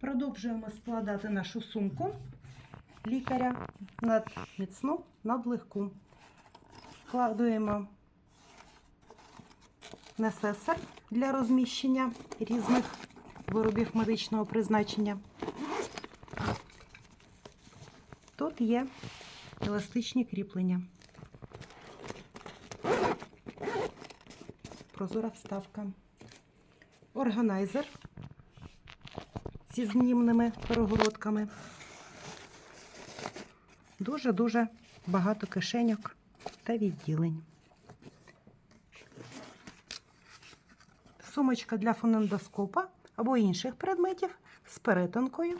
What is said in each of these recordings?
Продовжуємо складати нашу сумку лікаря над міцну, над легку. Складуємо несесер для розміщення різних виробів медичного призначення. Тут є еластичні кріплення. Прозора вставка. Органайзер зі знімними перегородками. Дуже-дуже багато кишеньок та відділень. Сумочка для фонендоскопа або інших предметів з перетинкою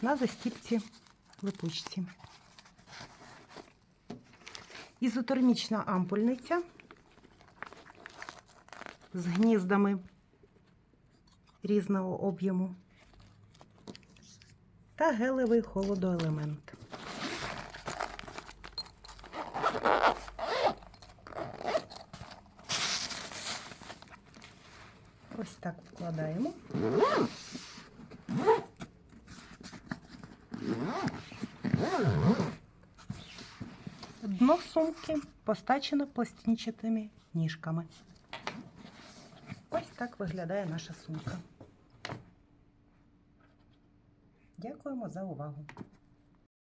на застіпці липучці. Ізотермічна ампульниця з гніздами різного об'єму та гелевий холодоелемент. Ось так вкладаємо. Дно сумки постачено пластинчатими ніжками. Ось так виглядає наша сумка. Дякуємо за увагу.